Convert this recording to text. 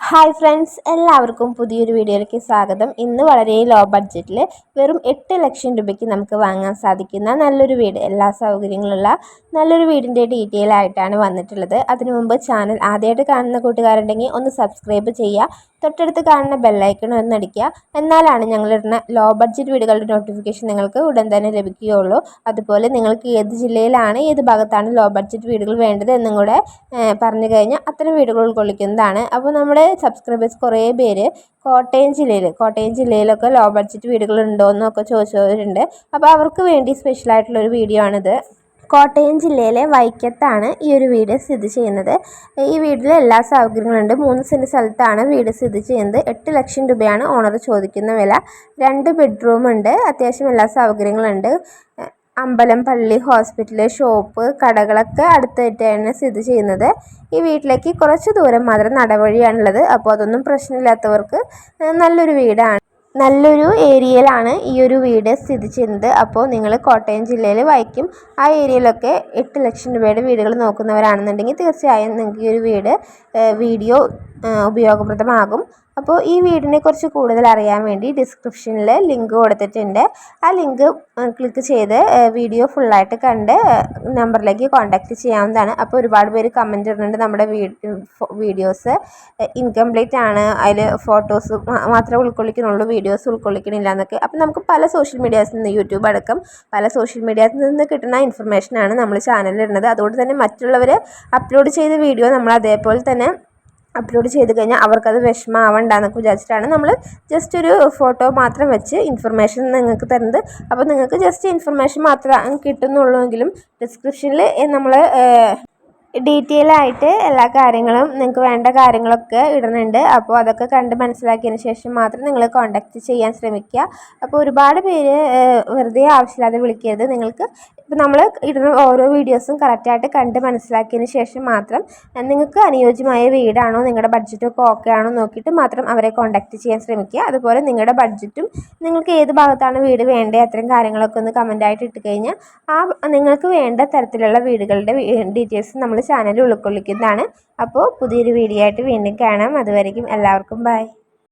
Hi friends എല്ലാവർക്കും പുതിയൊരു വീഡിയോയിലേക്ക് സ്വാഗതം. ഇന്ന് വളരെ ലോ ബഡ്ജറ്റിൽ വെറും എട്ട് ലക്ഷം രൂപയ്ക്ക് നമുക്ക് വാങ്ങാൻ സാധിക്കുന്ന നല്ലൊരു വീട്. എല്ലാ സൗകര്യങ്ങളുള്ള നല്ലൊരു വീടിന്റെ ഡീറ്റെയിൽ ആയിട്ടാണ് വന്നിട്ടുള്ളത്. അതിനു മുമ്പ് ചാനൽ ആദ്യമായിട്ട് കാണുന്ന കൂട്ടുകാരുണ്ടെങ്കിൽ ഒന്ന് സബ്സ്ക്രൈബ് ചെയ്യുക. തൊട്ടടുത്ത് കാണുന്ന ബെല്ലൈക്കൺ ഒന്ന് അടിക്കുക. എന്നാലാണ് ഞങ്ങളിടുന്ന ലോ ബഡ്ജറ്റ് വീടുകളുടെ നോട്ടിഫിക്കേഷൻ നിങ്ങൾക്ക് ഉടൻ തന്നെ ലഭിക്കുകയുള്ളൂ. അതുപോലെ നിങ്ങൾക്ക് ഏത് ജില്ലയിലാണ് ഏത് ഭാഗത്താണ് ലോ ബഡ്ജറ്റ് വീടുകൾ വേണ്ടത് എന്നും കൂടെ പറഞ്ഞു കഴിഞ്ഞാൽ അത്തരം വീടുകൾ ഉൾക്കൊള്ളിക്കുന്നതാണ്. അപ്പോൾ നമ്മുടെ സബ്സ്ക്രൈബേഴ്സ് കുറേ പേര് കോട്ടയം ജില്ലയിൽ കോട്ടയം ജില്ലയിലൊക്കെ ലോ ബഡ്ജറ്റ് വീടുകൾ ഉണ്ടോ എന്നൊക്കെ ചോദിച്ചവരുണ്ട്. അപ്പോൾ അവർക്ക് വേണ്ടി സ്പെഷ്യലായിട്ടുള്ളൊരു വീഡിയോ ആണിത്. കോട്ടയം ജില്ലയിലെ വൈക്കത്താണ് ഈ ഒരു വീട് സ്ഥിതി ചെയ്യുന്നത്. ഈ വീട്ടിൽ എല്ലാ സൗകര്യങ്ങളുണ്ട്. മൂന്ന് സെന്റ് സ്ഥലത്താണ് വീട് സ്ഥിതി ചെയ്യുന്നത്. എട്ട് ലക്ഷം രൂപയാണ് ഓണർ ചോദിക്കുന്ന വില. രണ്ട് ബെഡ്റൂമുണ്ട് അത്യാവശ്യം എല്ലാ സൗകര്യങ്ങളുണ്ട്. അമ്പലം പള്ളി ഹോസ്പിറ്റൽ ഷോപ്പ് കടകളൊക്കെ അടുത്തായിട്ടാണ് സ്ഥിതി ചെയ്യുന്നത്. ഈ വീട്ടിലേക്ക് കുറച്ച് ദൂരം മാത്രം നടവഴിയാണുള്ളത്. അപ്പോൾ അതൊന്നും പ്രശ്നമില്ലാത്തവർക്ക് നല്ലൊരു വീടാണ്. നല്ലൊരു ഏരിയയിലാണ് ഈ ഒരു വീട് സ്ഥിതി ചെയ്യുന്നത്. അപ്പോൾ നിങ്ങൾ കോട്ടയം ജില്ലയിൽ വായിക്കും. ആ ഏരിയയിലൊക്കെ എട്ട് ലക്ഷം രൂപയുടെ വീടുകൾ നോക്കുന്നവരാണെന്നുണ്ടെങ്കിൽ തീർച്ചയായും നിങ്ങൾക്ക് ഈ ഒരു വീട് വീഡിയോ ഉപയോഗപ്രദമാകും. അപ്പോൾ ഈ വീടിനെ കുറിച്ച് കൂടുതൽ അറിയാൻ വേണ്ടി ഡിസ്ക്രിപ്ഷനിൽ ലിങ്ക് കൊടുത്തിട്ടുണ്ട്. ആ ലിങ്ക് ക്ലിക്ക് ചെയ്ത് വീഡിയോ ഫുള്ളായിട്ട് കണ്ട് നമ്പറിലേക്ക് കോൺടാക്റ്റ് ചെയ്യാവുന്നതാണ്. അപ്പോൾ ഒരുപാട് പേര് കമന്റ് ഇടുന്നുണ്ട് നമ്മുടെ വീഡിയോസ് ഇൻകംപ്ലീറ്റ് ആണ്. അതിൽ ഫോട്ടോസ് മാത്രമേ ഉൾക്കൊള്ളിക്കുന്നുള്ളൂ വീഡിയോസ് ഉൾക്കൊള്ളിക്കണില്ല എന്നൊക്കെ. അപ്പോൾ നമുക്ക് പല സോഷ്യൽ മീഡിയാസിൽ നിന്ന് യൂട്യൂബ് അടക്കം പല സോഷ്യൽ മീഡിയാസിൽ നിന്ന് കിട്ടുന്ന ഇൻഫർമേഷനാണ് നമ്മൾ ചാനലിൽ ഇടുന്നത്. അതുകൊണ്ട് തന്നെ മറ്റുള്ളവർ അപ്ലോഡ് ചെയ്ത വീഡിയോ നമ്മൾ അതേപോലെ തന്നെ അപ്ലോഡ് ചെയ്ത് കഴിഞ്ഞാൽ അവർക്കത് വിഷമമാവണ്ടെന്നൊക്കെ വിചാരിച്ചിട്ടാണ് നമ്മൾ ജസ്റ്റ് ഒരു ഫോട്ടോ മാത്രം വെച്ച് ഇൻഫർമേഷൻ നിങ്ങൾക്ക് തരുന്നത്. അപ്പോൾ നിങ്ങൾക്ക് ജസ്റ്റ് ഇൻഫർമേഷൻ മാത്രം കിട്ടുന്നുള്ളൂവെങ്കിലും ഡിസ്ക്രിപ്ഷനിൽ നമ്മൾ ഡീറ്റെയിൽ ആയിട്ട് എല്ലാ കാര്യങ്ങളും നിങ്ങൾക്ക് വേണ്ട കാര്യങ്ങളൊക്കെ ഇടുന്നുണ്ട്. അപ്പോൾ അതൊക്കെ കണ്ട് മനസ്സിലാക്കിയതിന് ശേഷം മാത്രം നിങ്ങൾ കോൺടാക്റ്റ് ചെയ്യാൻ ശ്രമിക്കുക. അപ്പോൾ ഒരുപാട് പേര് വെറുതെ ആവശ്യമില്ലാതെ വിളിക്കരുത്. നിങ്ങൾക്ക് ഇപ്പോൾ നമ്മൾ ഇടുന്ന ഓരോ വീഡിയോസും കറക്റ്റായിട്ട് കണ്ട് മനസ്സിലാക്കിയതിന് ശേഷം മാത്രം നിങ്ങൾക്ക് അനുയോജ്യമായ വീടാണോ നിങ്ങളുടെ ബഡ്ജറ്റൊക്കെ ഓക്കെ ആണോ നോക്കിയിട്ട് മാത്രം അവരെ കോൺടാക്റ്റ് ചെയ്യാൻ ശ്രമിക്കുക. അതുപോലെ നിങ്ങളുടെ ബഡ്ജറ്റും നിങ്ങൾക്ക് ഏത് ഭാഗത്താണ് വീട് വേണ്ടത് അത്തരം കാര്യങ്ങളൊക്കെ ഒന്ന് കമന്റായിട്ട് ഇട്ട് കഴിഞ്ഞാൽ ആ നിങ്ങൾക്ക് വേണ്ട തരത്തിലുള്ള വീടുകളുടെ ഡീറ്റെയിൽസ് നമ്മൾ ചാനലിൽ ഉൾക്കൊള്ളിക്കുന്നതാണ്. അപ്പോൾ പുതിയൊരു വീഡിയോ ആയിട്ട് വീണ്ടും കാണാം. അതുവരെയും എല്ലാവർക്കും ബൈ